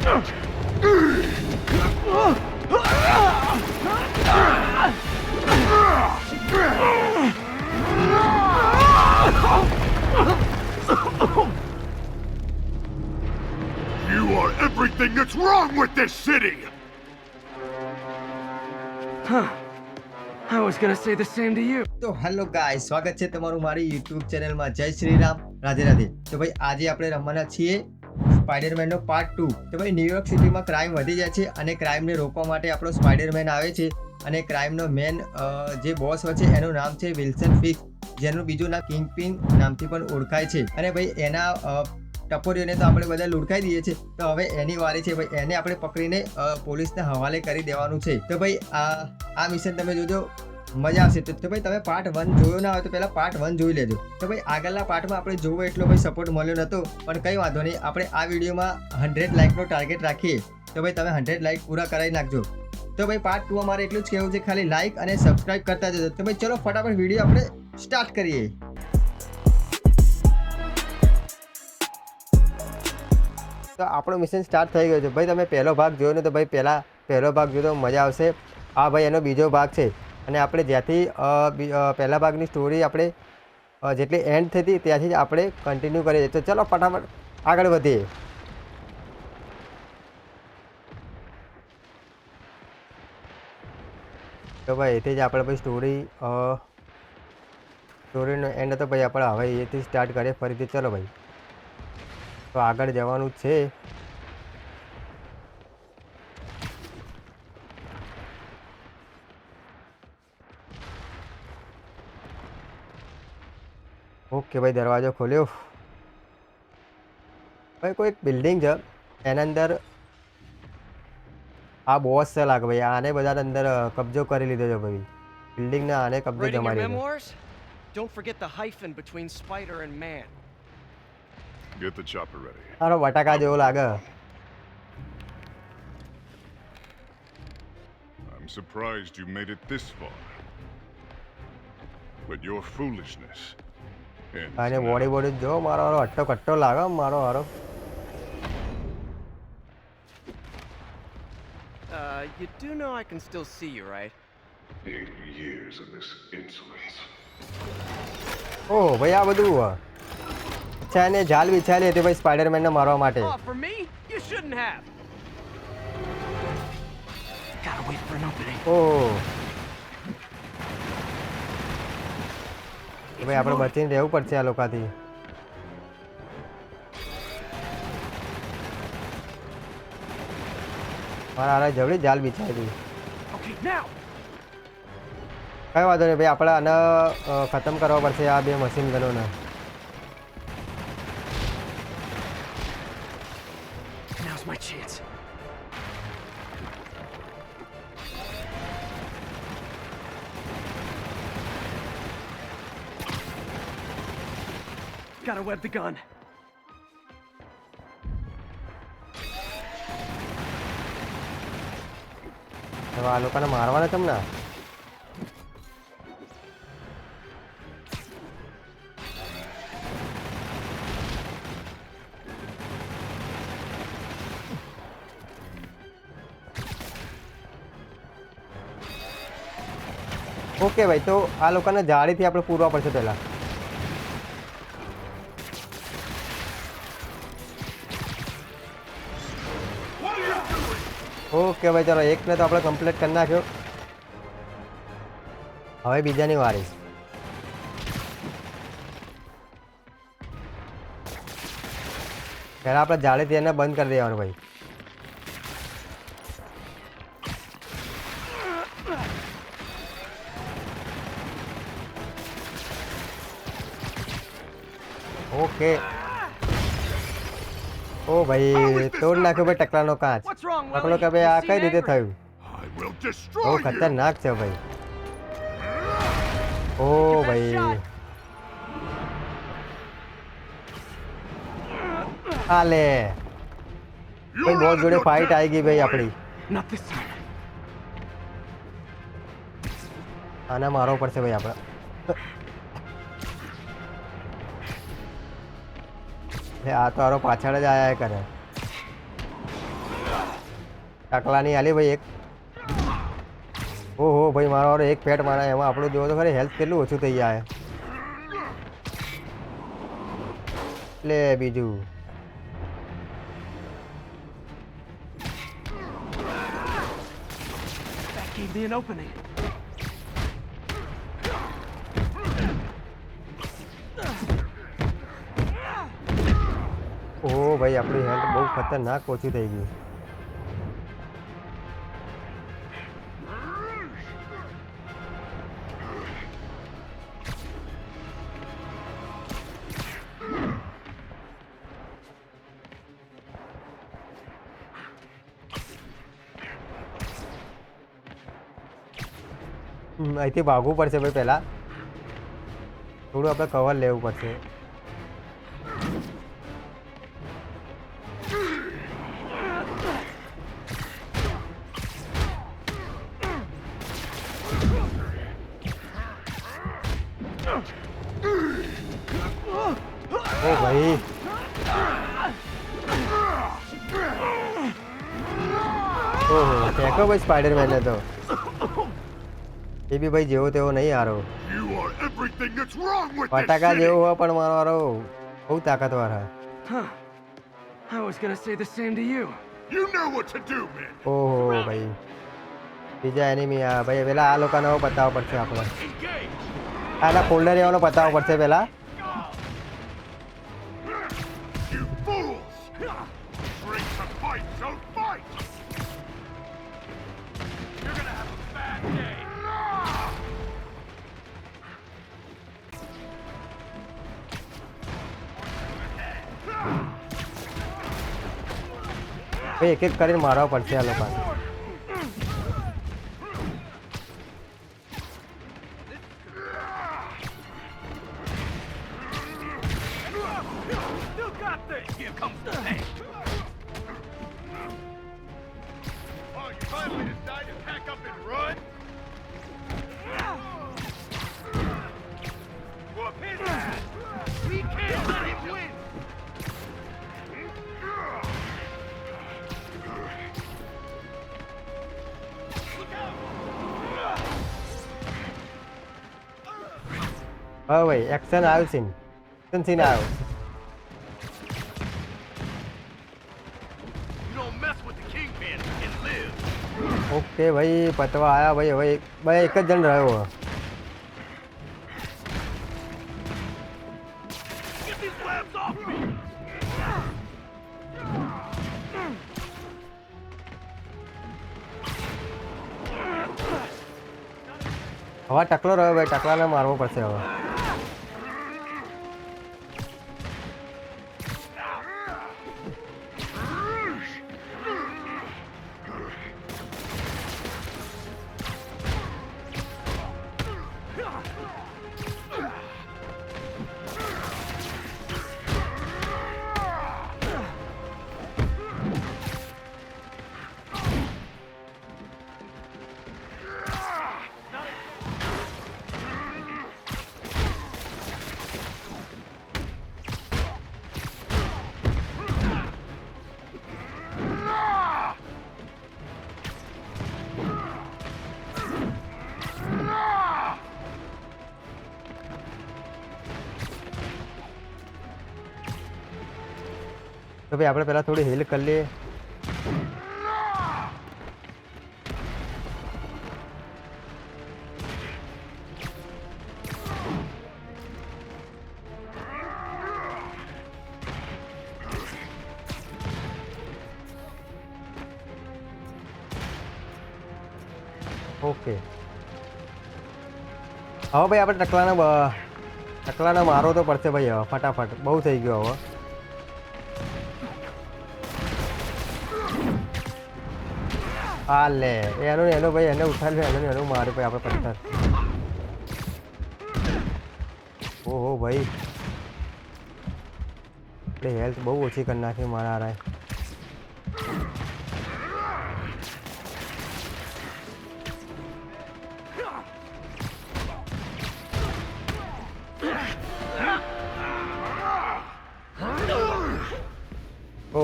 You are everything that's wrong with this city! Huh. I was gonna say the same to you. So hello guys, welcome to our મારી YouTube ચેનલમાં જય શ્રી રામ રાધે રાધે તો ભાઈ આજે આપણે રમવાના છીએ સ્પાઈડરમેનનો પાર્ટ ટુ તો ભાઈ ન્યુયોર્ક સિટીમાં ક્રાઇમ વધી જાય છે અને ક્રાઇમને રોકવા માટે આપણો સ્પાઈડરમેન આવે છે અને ક્રાઇમનો મેન જે બોસ હોય છે એનું નામ છે વિલ્સન ફિક્સ જેનું બીજું નામ કિંગ પિંગ નામથી પણ ઓળખાય છે અને ભાઈ એના ટપોરીઓને તો આપણે બધા લૂંટકાઈ દઈએ છીએ તો હવે એની વારી છે ભાઈ એને આપણે પકડીને પોલીસને હવાલે કરી દેવાનું છે તો ભાઈ આ આ મિશન તમે જોજો મજા આવશે તો ભાઈ તમે પાર્ટ વન જોયો ના હોય તો પહેલાં પાર્ટ વન જોઈ લેજો તો ભાઈ આગળના પાર્ટમાં આપણે જોવો એટલો ભાઈ સપોર્ટ મળ્યો નહોતો પણ કંઈ વાંધો નહીં આપણે આ વિડીયોમાં હંડ્રેડ લાઇકનો ટાર્ગેટ રાખીએ તો ભાઈ તમે હંડ્રેડ લાઇક પૂરા કરાવી નાખજો તો ભાઈ પાર્ટ ટુ અમારે એટલું જ કહેવું છે ખાલી લાઇક અને સબસ્ક્રાઇબ કરતા જજો તો ભાઈ ચલો ફટાફટ વિડીયો આપણે સ્ટાર્ટ કરીએ તો આપણો મિશન સ્ટાર્ટ થઈ ગયો છે ભાઈ તમે પહેલો ભાગ જોયો ને તો ભાઈ પહેલાં પહેલો ભાગ જોયો તો મજા આવશે આ ભાઈ એનો બીજો ભાગ છે અને આપણે જ્યાંથી પહેલા ભાગની સ્ટોરી આપણે જેટલી એન્ડ થઈ હતી ત્યાંથી જ આપણે કન્ટિન્યુ કરીએ તો ચલો ફટાફટ આગળ વધીએ તો ભાઈ એથી જ આપણે પછી સ્ટોરી સ્ટોરીનો એન્ડ હતો ભાઈ આપણે હવે એથી સ્ટાર્ટ કરીએ ફરીથી ચલો ભાઈ તો આગળ જવાનું છે કે ભાઈ દરવાજો ખોલ્યો ભાઈ કોઈ એક બિલ્ડિંગ છે એના અંદર આ બોસ છે લાગે ભાઈ આને બધાને અંદર કબજો કરી લીધો છે ભાઈ બિલ્ડિંગના આને કબજો જમાડી દીધો Don't forget the hyphen between spider and man. Get the chopper ready. અરે બટાકા જેવો લાગે. I'm surprised you made it this far. But your foolishness uh, you do know I can still see you, right? Eight years of this insolence. Oh, ભાઈ આ બધું અચ્છા એને જાલ વિછાલી હતી ભાઈ સ્પાઈડરમેન ને મારવા માટે for me? You shouldn't have. Gotta wait for an opening. Oh. ભાઈ આપણે બચીને રહેવું પડશે આ લોકોથી મારા આરે જવડી જાલ બિછાવી દીધી કઈ વાંધો નહીં ભાઈ આપણે આને ખતમ કરવા પડશે આ બે મશીન ગનોને Now's my chance. Gotta web the gun. હવે આ લોકોને મારવાના તમને ઓકે ભાઈ તો આ લોકોને જાળીથી આપણે પૂરવા પડશે પહેલાં ઓકે ભાઈ ચાલો એકને તો આપણે કમ્પ્લીટ કરી નાખ્યો હવે બીજાની વારી પહેલાં આપણે જાળેથી એને બંધ કરી દેવાનું ભાઈ ઓકે ઓ ભાઈ તોડ નાખ્યો ભાઈ ટકલાનો કાચ ટકલો કે ભાઈ આ કઈ રીતે થયું ઓ ખતરનાક છે ભાઈ ઓ ભાઈ આલે ભાઈ બહુ જોડે ફાઇટ આવી ગઈ ભાઈ આપણી આના મારવો પડશે ભાઈ આપણે આ તો આરો પાછળ જ આયા કરે ટકલાની આલી ભાઈ એક ઓહો ભાઈ મારો વાળો એક પેટ મારા એમાં આપણું જોવો તો ખરી હેલ્થ કેટલું ઓછું થઈ જાય લે બીજું That an opening. ઓહો ભાઈ આપણી હેલ્થ બહુ ખતરનાક ઓછી થઈ ગઈ અહીંથી ભાગવું પડશે ભાઈ પહેલાં થોડું આપણે કવર લેવું પડશે ઓહો ફેંકો ભાઈ સ્પાઈડરમેન ને તો એ બી ભાઈ જેવો તેવો નહીં હારો ફટાકા જેવો હોય પણ મારો હારો બહુ તાકાતવાર હા I was gonna say the same to you. You know what to do, man. ઓહો ભાઈ બીજા એનિમી આ ભાઈ પેલા આ લોકોને હવે પડશે આપણે આના ફોલ્ડર એવાનો બતાવવો પડશે પેલા You fools! Drink ભાઈ એક એક કરીને મારવા પડશે આ લોકો We can't let હવે ભાઈ એક્શન આવ્યું સીન એક્શન સીન આવ્યો ઓકે ભાઈ પતવા આયા ભાઈ હવે ભાઈ એક જ જણ રહ્યો હવે ટકલો રહ્યો ભાઈ ટકલાને મારવો પડશે હવે તો ભાઈ આપણે પહેલાં થોડી હેલ કરી લઈએ ઓકે હવે ભાઈ આપણે ટકલાનો ટકલાનો મારો તો પડશે ભાઈ હવે ફટાફટ બહુ થઈ ગયો હવે આ લે એનો એનો ભાઈ એને ઉઠાડ્યો એનો એનો મારે ભાઈ આપણે પથ્થર ઓહો ભાઈ એટલે હેલ્થ બહુ ઓછી કરી નાખી મારા રાય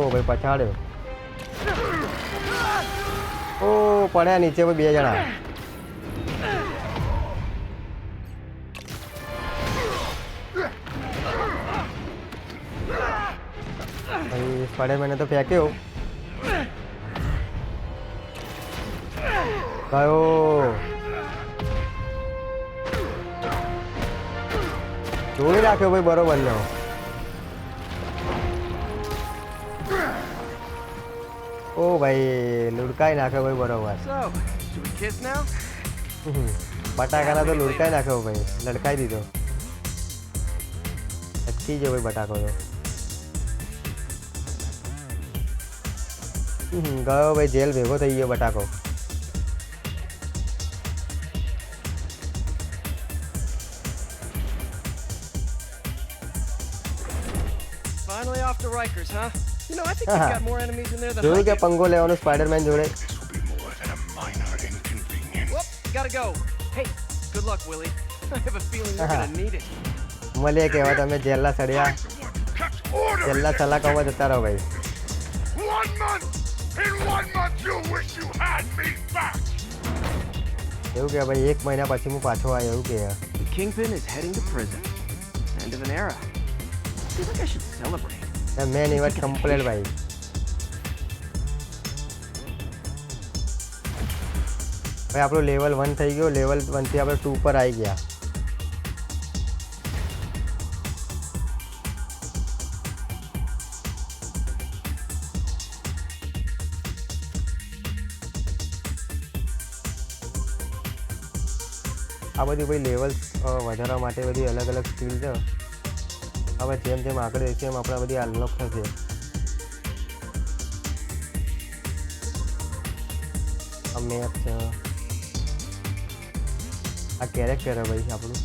ઓ ભાઈ પછાડ્યો હું પડ્યા નીચે બે જણા ભાઈ પડે મને તો ફેંક્યો કયો જોઈ રાખ્યો ભાઈ બરોબર નો ઓ ભાઈ લુડકાઈ નાખ્યો ભાઈ બરોબર બટાકાના તો લુડકાઈ નાખ્યો ભાઈ લડકાઈ દીધો અટકી ગયો ભાઈ બટાકો તો ગયો ભાઈ જેલ ભેગો થઈ ગયો બટાકો Finally off to Rikers, huh? You know, I think he's got more enemies in there than I do. કે પંગો લેવાનો સ્પાઈડરમેન જોડે. Whoop, gotta go. Hey, good luck, Willie. I have a feeling you're gonna need it. મળીએ કેવા તમે જેલના સળિયા જેલના સલાહ કહો જતા રહો भाई? One month! In one month you wish you had me back! એવું કે ભાઈ એક મહિના પછી હું પાછો આવ્યો એવું કે The kingpin is heading to prison. End of an era. I feel like I should celebrate. અને મેનેવર કમ્પલેટ ભાઈ હવે આપણો લેવલ 1 થઈ ગયો લેવલ 1 થી આપણે 2 પર આવી ગયા આ બધી ભઈ લેવલ્સ વધારવા માટે બધી અલગ અલગ સ્કિલ્સ છે હવે જેમ જેમ આગળ જઈશું એમ આપણા બધી અનલોક થશે આ મેપ છે આ કેરેક્ટર છે ભાઈ આપણું